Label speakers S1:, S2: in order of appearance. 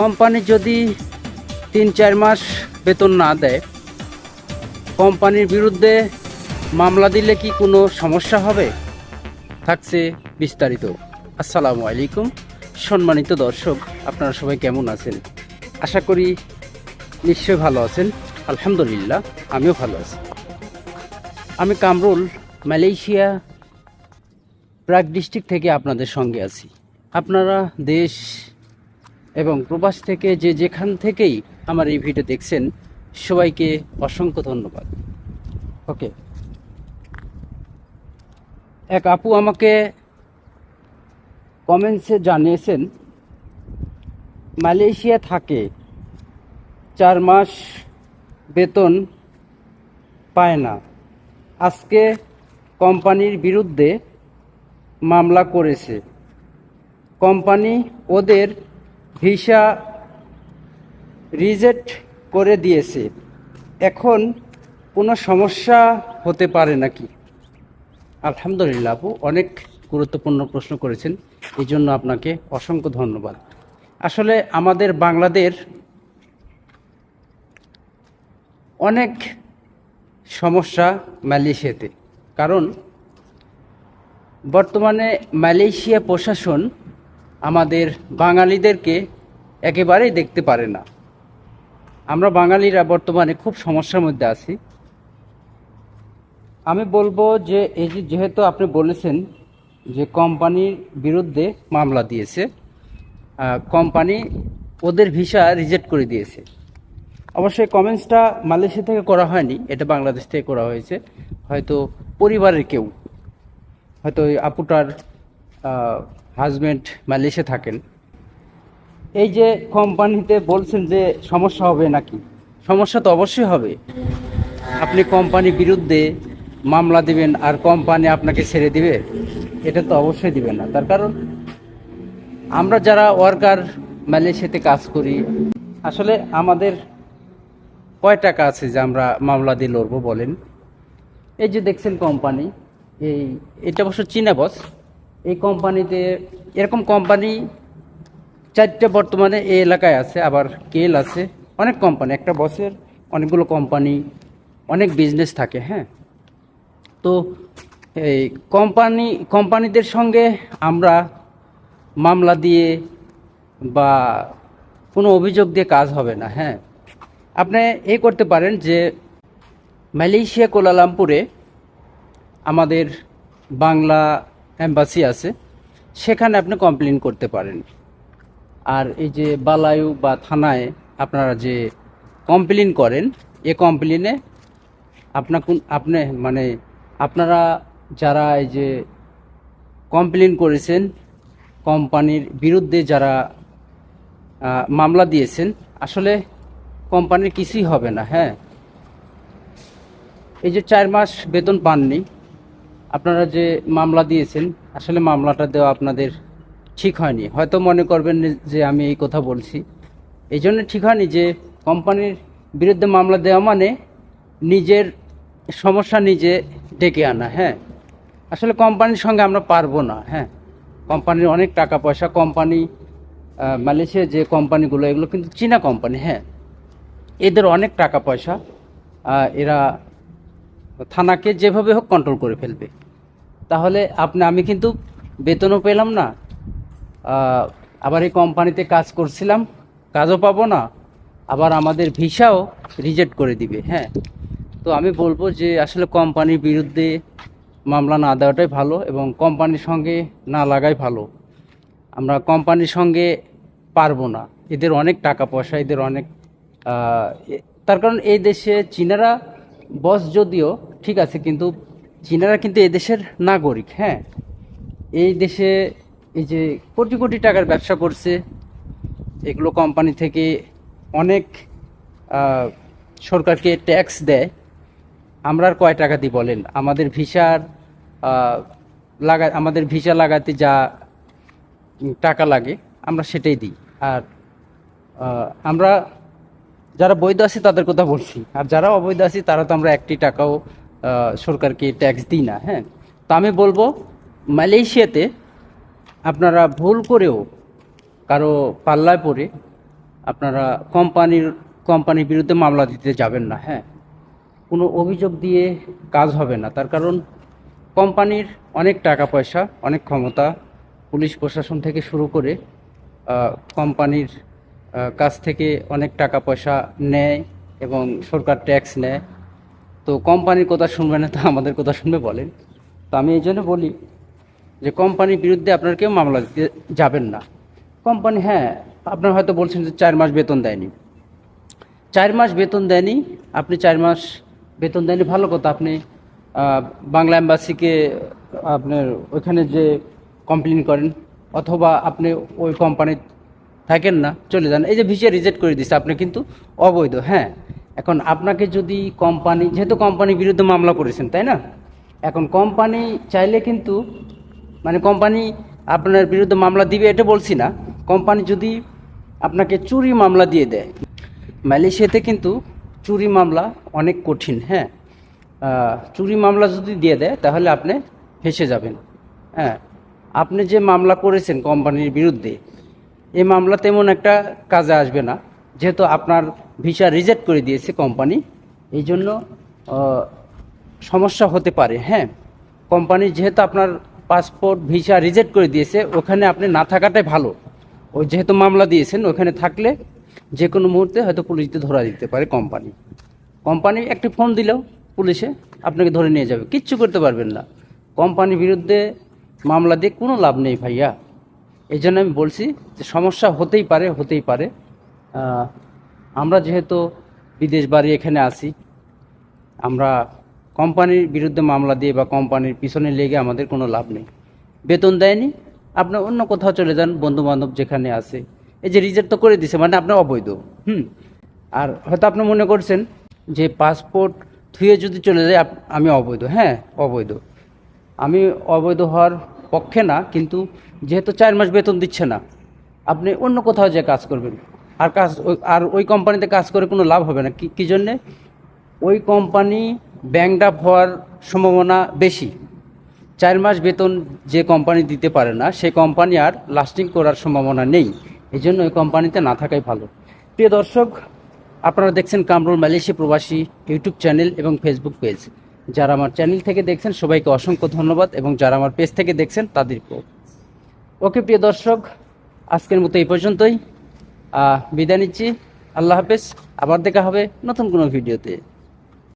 S1: Company যদি তিন, চার মাস বেতন না দেয়, কোম্পানির বিরুদ্ধে মামলা দিলে কি কোনো সমস্যা হবে? থাকছে বিস্তারিত। আসসালামু আলাইকুম। সম্মানিত দর্শক, আপনারা সবাই কেমন আছেন? আশা করি নিশ্চয়ই ভালো আছেন। আলহামদুলিল্লাহ, আমিও ভালো আছি। আমি কামরুল, মালয়েশিয়া প্রাক ডিস্ট্রিক্ট থেকে আপনাদের সঙ্গে আছি। আপনারা দেশ এবং প্রবাস থেকে যে যেখান থেকেই আমার এই ভিডিও দেখছেন, সবাইকে অসংখ্য ধন্যবাদ। ওকে। এক আপু আমাকে কমেন্টসে জানিয়েছেন, মালয়েশিয়া থাকে, চার মাস বেতন পায় না। আজকে কোম্পানির বিরুদ্ধে মামলা করেছে। কোম্পানি ওদের ভিসা রিজেক্ট করে দিয়েছে। এখন কোনো সমস্যা হতে পারে নাকি? আলহামদুলিল্লাহ আপু, অনেক গুরুত্বপূর্ণ প্রশ্ন করেছেন। এই জন্য আপনাকে অসংখ্য ধন্যবাদ। আসলে আমাদের বাংলাদেশ অনেক সমস্যা মালয়েশিয়াতে। কারণ বর্তমানে মালয়েশিয়া প্রশাসন আমাদের বাঙালিদেরকে একেবারেই দেখতে পারে না। আমরা বাঙালিরা বর্তমানে খুব সমস্যার মধ্যে আছি। আমি বলব যে, এই যেহেতু আপনি বলেছেন যে কোম্পানির বিরুদ্ধে মামলা দিয়েছে কোম্পানি ওদের ভিসা রিজেক্ট করে দিয়েছে। অবশ্যই কমেন্টসটা মালয়েশিয়া থেকে করা হয়নি, এটা বাংলাদেশ থেকে করা হয়েছে। হয়তো পরিবারের কেউ, হয়তো আপুটার হাজব্যান্ড মালয়েশিয়া থাকেন। এই যে কোম্পানিতে বলছেন যে সমস্যা হবে নাকি? সমস্যা তো অবশ্যই হবে। আপনি কোম্পানির বিরুদ্ধে মামলা দিবেন আর কোম্পানি আপনাকে ছেড়ে দিবে, এটা তো অবশ্যই দিবে না। তার কারণ, আমরা যারা ওয়ার্কার মালয়েশিয়াতে কাজ করি, আসলে আমাদের কয় টাকা আছে যে আমরা মামলা দিয়ে লড়বো বলেন? এই যে দেখছেন কোম্পানি, এই, এটা অবশ্য চীনা বস এই কোম্পানিতে, এরকম কোম্পানি চারটে বর্তমানে এই এলাকায় আছে, আবার কেল আছে। অনেক কোম্পানি, একটা বসের অনেকগুলো কোম্পানি, অনেক বিজনেস থাকে হ্যাঁ। তো এই কোম্পানি, কোম্পানিদের সঙ্গে আমরা মামলা দিয়ে বা কোনো অভিযোগ দিয়ে কাজ হবে না হ্যাঁ। আপনি এই করতে পারেন যে মালয়েশিয়া কোলালামপুরে আমাদের বাংলা অ্যাম্বাসি আছে, সেখানে আপনি কমপ্লেন করতে পারেন। আর এই যে বালায়ু বা থানায় আপনারা যে কমপ্লেন করেন, এ কমপ্লেনে আপনার কোন আপনি মানে আপনারা যারা এই যে কমপ্লেন করেছেন, কোম্পানির বিরুদ্ধে যারা মামলা দিয়েছেন, আসলে কোম্পানির কিছুই হবে না হ্যাঁ। এই যে চার মাস বেতন পাননি আপনারা যে মামলা দিয়েছেন আসলে মামলাটা দেওয়া আপনাদের ঠিক হয়নি। হয়তো মনে করবেন যে আমি এই কথা বলছি। এই জন্য ঠিক হয়নি যে কোম্পানির বিরুদ্ধে মামলা দেওয়া মানে নিজের সমস্যা নিজে ডেকে আনা হ্যাঁ। আসলে কোম্পানির সঙ্গে আমরা পারব না হ্যাঁ। কোম্পানির অনেক টাকা পয়সা কোম্পানি আহ, মালয়েশিয়ার যে কোম্পানিগুলো এগুলো কিন্তু চীনা কোম্পানি হ্যাঁ। এদের অনেক টাকা পয়সা এরা থানাকে যেভাবে হোক কন্ট্রোল করে ফেলবে। তাহলে আপনি, আমি কিন্তু বেতনও পেলাম না। আবার এই কোম্পানিতে কাজ করছিলাম, কাজও পাবো না। আবার আমাদের ভিসাও রিজেক্ট করে দিবে হ্যাঁ। তো আমি বলব যে, আসলে কোম্পানির বিরুদ্ধে মামলা না দেওয়াটাই ভালো এবং কোম্পানির সঙ্গে না লাগাই ভালো। আমরা কোম্পানির সঙ্গে পারব না। এদের অনেক টাকা পয়সা, এদের অনেক তার কারণ এই দেশে চীনারা বস যদিও ঠিক আছে, কিন্তু চীনারা কিন্তু এই দেশের নাগরিক হ্যাঁ। এই দেশে এই যে কোটি কোটি টাকার ব্যবসা করছে, এগুলো কোম্পানি থেকে অনেক সরকারকে ট্যাক্স দেয়। আমরা আর কয় টাকা দিই বলেন? আমাদের ভিসার লাগা, আমাদের ভিসা লাগাতে যা টাকা লাগে, আমরা সেটাই দিই। আর আমরা যারা বৈধ আছে তাদের কথা বলছি। আর যারা অবৈধ আছে তারা তো আমরা একটি টাকাও সরকারকে ট্যাক্স দিই না হ্যাঁ? তো আমি বলব, মালয়েশিয়াতে আপনারা ভুল করেও কারও পাল্লায় পড়ে আপনারা কোম্পানির কোম্পানির বিরুদ্ধে মামলা দিতে যাবেন না হ্যাঁ? কোনো অভিযোগ দিয়ে কাজ হবে না। তার কারণ কোম্পানির অনেক টাকা পয়সা, অনেক ক্ষমতা পুলিশ প্রশাসন থেকে শুরু করে কোম্পানির কাছ থেকে অনেক টাকা পয়সা নেয় এবং সরকার ট্যাক্স নেয়। তো কোম্পানির কথা শুনবে না, তো আমাদের কথা শুনবে বলেন। তো আমি এই জন্য বলি যে কোম্পানির বিরুদ্ধে আপনার কেউ মামলা দিতে যাবেন না। কোম্পানি হ্যাঁ আপনার হয়তো বলছেন যে চার মাস বেতন দেয়নি। চার মাস বেতন দেয়নি, আপনি চার মাস বেতন দেয়নি, ভালো কথা। আপনি বাংলা এম্বাসিকে আপনার ওইখানে যে কমপ্লেন করেন, অথবা আপনি ওই কোম্পানি থাকেন না, চলে যান। এই যে ভিসা রিজেক্ট করে দিচ্ছে আপনি কিন্তু অবৈধ হ্যাঁ। এখন আপনাকে যদি কোম্পানি, যেহেতু কোম্পানির বিরুদ্ধে মামলা করেছেন, তাই না? এখন কোম্পানি চাইলে কিন্তু মানে কোম্পানি আপনার বিরুদ্ধে মামলা দিবে এটা বলছি না। কোম্পানি যদি আপনাকে চুরি মামলা দিয়ে দেয়, মালয়েশিয়াতে কিন্তু চুরি মামলা অনেক কঠিন হ্যাঁ। চুরি মামলা যদি দিয়ে দেয়, তাহলে আপনি ফেসে যাবেন হ্যাঁ। আপনি যে মামলা করেছেন কোম্পানির বিরুদ্ধে এই মামলা তেমন একটা কাজে আসবে না, যেহেতু আপনার ভিসা রিজেক্ট করে দিয়েছে কোম্পানি। এই জন্য সমস্যা হতে পারে হ্যাঁ। কোম্পানি যেহেতু আপনার পাসপোর্ট, ভিসা রিজেক্ট করে দিয়েছে, ওখানে আপনি না থাকাটাই ভালো। ওই যেহেতু মামলা দিয়েছেন, ওখানে থাকলে যে কোনো মুহূর্তে হয়তো পুলিশকে ধরা দিতে পারে কোম্পানি। কোম্পানি একটি ফোন দিলেও পুলিশে আপনাকে ধরে নিয়ে যাবে। কিচ্ছু করতে পারবেন না। কোম্পানির বিরুদ্ধে মামলা দিয়ে কোনো লাভ নেই ভাইয়া। এই জন্য আমি বলছি যে সমস্যা হতেই পারে হতেই পারে। আমরা যেহেতু বিদেশ বাড়ি এখানে আসি আমরা কোম্পানির বিরুদ্ধে মামলা দিয়ে বা কোম্পানির পিছনে লেগে আমাদের কোনো লাভ নেই। বেতন দেয়নি, আপনি অন্য কোথাও চলে যান বন্ধু বান্ধব যেখানে আছে। এই যে রিজেক্ট তো করে দিছে মানে আপনি অবৈধ, হুম? আর হয়তো আপনি মনে করছেন যে পাসপোর্ট থুয়ে যদি চলে যায় আমি অবৈধ। হ্যাঁ অবৈধ। আমি অবৈধ হওয়ার পক্ষে না, কিন্তু যেহেতু চার মাস বেতন দিচ্ছে না, আপনি অন্য কোথাও যে কাজ করবেন আর কাজ আর ওই কোম্পানিতে কাজ করে কোনো লাভ হবে না। কি জন্যে? ওই কোম্পানি ব্যাংকড আপ হওয়ার সম্ভাবনা বেশি। চার মাস বেতন যে কোম্পানি দিতে পারে না সেই কোম্পানি আর লাস্টিং করার সম্ভাবনা নেই। এই জন্য ওই কোম্পানিতে না থাকাই ভালো। প্রিয় দর্শক, আপনারা দেখছেন কামরুল মালয়েশিয়া প্রবাসী ইউটিউব চ্যানেল এবং ফেসবুক পেজ যারা আমার চ্যানেল থেকে দেখছেন, সবাইকে অসংখ্য ধন্যবাদ এবং যারা আমার পেজ থেকে দেখছেন, তাদেরকেও। ওকে, প্রিয় দর্শক, আজকের মতো এই পর্যন্তই। বিদায় নিচ্ছি। আল্লাহ হাফেজ। আবার দেখা হবে নতুন কোনো ভিডিওতে।